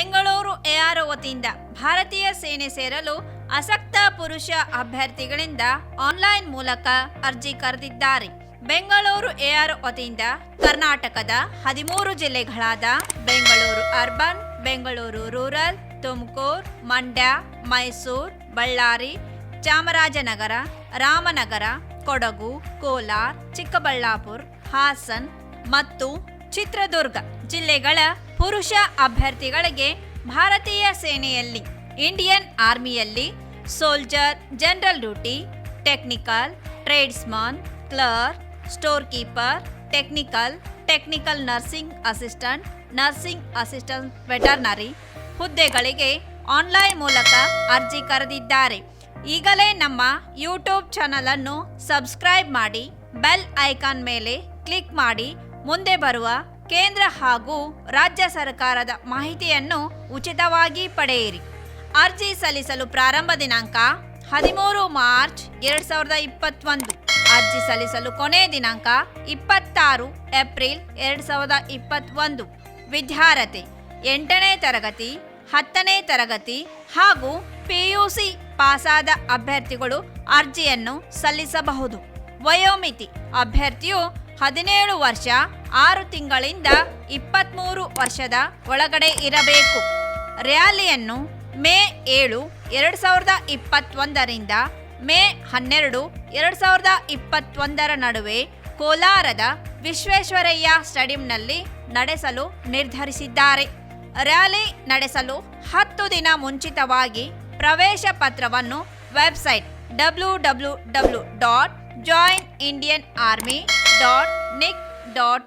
Bengaluru ARO ವತಿಯಿಂದ ಭಾರತೀಯ ಸೇನೆ ಸೇರಲು ಆಸಕ್ತ ಪುರುಷ ಅಭ್ಯರ್ಥಿಗಳಿಂದ ಆನ್ಲೈನ್ ಮೂಲಕ ಅರ್ಜಿ ಕರೆದಿದ್ದಾರೆ. ಬೆಂಗಳೂರು ಎಆರ್ಒ ವತಿಯಿಂದ ಕರ್ನಾಟಕದ ಹದಿಮೂರು ಜಿಲ್ಲೆಗಳಾದ ಬೆಂಗಳೂರು ಅರ್ಬನ್, ಬೆಂಗಳೂರು ರೂರಲ್, ತುಮಕೂರು, ಮಂಡ್ಯ, ಮೈಸೂರು, ಬಳ್ಳಾರಿ, ಚಾಮರಾಜನಗರ, ರಾಮನಗರ, ಕೊಡಗು, ಕೋಲಾರ, ಚಿಕ್ಕಬಳ್ಳಾಪುರ, ಹಾಸನ್ ಮತ್ತು ಚಿತ್ರದುರ್ಗ ಜಿಲ್ಲೆಗಳ ಪುರುಷ ಅಭ್ಯರ್ಥಿಗಳಿಗೆ ಭಾರತೀಯ ಸೇನೆಯಲ್ಲಿ, Indian ಆರ್ಮಿಯಲ್ಲಿ soldier, general duty, technical, tradesman, clerk, store keeper, technical technical nursing assistant nursing assistant veterinary ಹುದ್ದೆಗಳಿಗೆ ಆನ್ಲೈನ್ ಮೂಲಕ ಅರ್ಜಿ ಕರೆದಿದ್ದಾರೆ. ಈಗಲೇ ನಮ್ಮ ಯೂಟ್ಯೂಬ್ ಚಾನಲ್ ಅನ್ನು ಸಬ್ಸ್ಕ್ರೈಬ್ ಮಾಡಿ, ಬೆಲ್ ಐಕಾನ್ ಮೇಲೆ ಕ್ಲಿಕ್ ಮಾಡಿ, ಮುಂದೆ ಬರುವ ಕೇಂದ್ರ ಹಾಗೂ ರಾಜ್ಯ ಸರ್ಕಾರದ ಮಾಹಿತಿಯನ್ನು ಉಚಿತವಾಗಿ ಪಡೆಯಿರಿ. ಅರ್ಜಿ ಸಲ್ಲಿಸಲು ಪ್ರಾರಂಭ ದಿನಾಂಕ ಹದಿಮೂರು ಮಾರ್ಚ್ ಎರಡ್ ಸಾವಿರದ ಇಪ್ಪತ್ತೊಂದು. ಅರ್ಜಿ ಸಲ್ಲಿಸಲು ಕೊನೆ ದಿನಾಂಕ ಇಪ್ಪತ್ತಾರು ಏಪ್ರಿಲ್ ಎರಡ್ ಸಾವಿರದ ಇಪ್ಪತ್ತೊಂದು. ವಿದ್ಯಾರ್ಹತೆ ಎಂಟನೇ ತರಗತಿ, ಹತ್ತನೇ ತರಗತಿ ಹಾಗೂ ಪಿಯುಸಿ ಪಾಸಾದ ಅಭ್ಯರ್ಥಿಗಳು ಅರ್ಜಿಯನ್ನು ಸಲ್ಲಿಸಬಹುದು. ವಯೋಮಿತಿ ಅಭ್ಯರ್ಥಿಯು ಹದಿನೇಳು ವರ್ಷ ಆರು ತಿಂಗಳಿಂದ ಇಪ್ಪತ್ತ್ಮೂರು ವರ್ಷದ ಒಳಗಡೆ ಇರಬೇಕು. ರ್ಯಾಲಿಯನ್ನು ಮೇ ಏಳು, ಎರಡು ಸಾವಿರದ ಇಪ್ಪತ್ತೊಂದರಿಂದ ಮೇ ಹನ್ನೆರಡು, ಎರಡು ಸಾವಿರದ ಇಪ್ಪತ್ತೊಂದರ ನಡುವೆ ಕೋಲಾರದ ವಿಶ್ವೇಶ್ವರಯ್ಯ ಸ್ಟೇಡಿಯಂನಲ್ಲಿ ನಡೆಸಲು ನಿರ್ಧರಿಸಿದ್ದಾರೆ. ರ್ಯಾಲಿ ನಡೆಸಲು ಹತ್ತು ದಿನ ಮುಂಚಿತವಾಗಿ ಪ್ರವೇಶ ಪತ್ರವನ್ನು website W W W dot join Indian army dot nic dot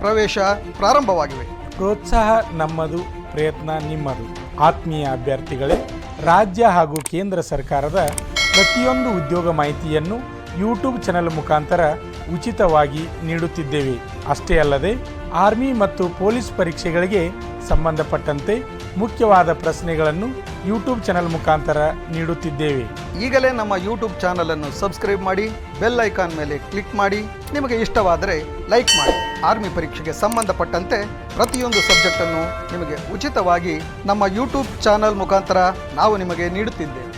ಪ್ರವೇಶ ಪ್ರಾರಂಭವಾಗಿವೆ. ಪ್ರೋತ್ಸಾಹ ನಮ್ಮದು, ಪ್ರಯತ್ನ ನಿಮ್ಮದು. ಆತ್ಮೀಯ ಅಭ್ಯರ್ಥಿಗಳೇ, ರಾಜ್ಯ ಹಾಗೂ ಕೇಂದ್ರ ಸರ್ಕಾರದ ಪ್ರತಿಯೊಂದು ಉದ್ಯೋಗ ಮಾಹಿತಿಯನ್ನು ಯೂಟ್ಯೂಬ್ ಚಾನೆಲ್ ಮುಖಾಂತರ ಉಚಿತವಾಗಿ ನೀಡುತ್ತಿದ್ದೇವೆ. ಅಷ್ಟೇ ಅಲ್ಲದೆ, ಆರ್ಮಿ ಮತ್ತು ಪೊಲೀಸ್ ಪರೀಕ್ಷೆಗಳಿಗೆ ಸಂಬಂಧಪಟ್ಟಂತೆ ಮುಖ್ಯವಾದ ಪ್ರಶ್ನೆಗಳನ್ನು ಯೂಟ್ಯೂಬ್ ಚಾನೆಲ್ ಮುಖಾಂತರ ನೀಡುತ್ತಿದ್ದೇವೆ. ಈಗಲೇ ನಮ್ಮ ಯೂಟ್ಯೂಬ್ ಚಾನಲ್ ಅನ್ನು ಸಬ್ಸ್ಕ್ರೈಬ್ ಮಾಡಿ, ಬೆಲ್ ಐಕಾನ್ ಮೇಲೆ ಕ್ಲಿಕ್ ಮಾಡಿ, ನಿಮಗೆ ಇಷ್ಟವಾದರೆ ಲೈಕ್ ಮಾಡಿ. ಆರ್ಮಿ ಪರೀಕ್ಷೆಗೆ ಸಂಬಂಧಪಟ್ಟಂತೆ ಪ್ರತಿಯೊಂದು ಸಬ್ಜೆಕ್ಟನ್ನು ನಿಮಗೆ ಉಚಿತವಾಗಿ ನಮ್ಮ ಯೂಟ್ಯೂಬ್ ಚಾನಲ್ ಮುಖಾಂತರ ನಾವು ನಿಮಗೆ ನೀಡುತ್ತಿದ್ದೇವೆ.